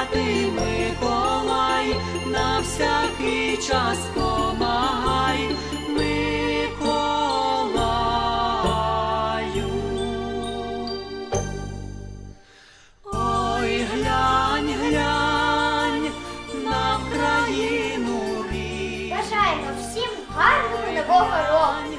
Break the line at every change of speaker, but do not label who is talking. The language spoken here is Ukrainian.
святий Миколай, на всякий час помагай, Миколаю. Ой, глянь, глянь на країну рік.
Бажаємо всім гарного нового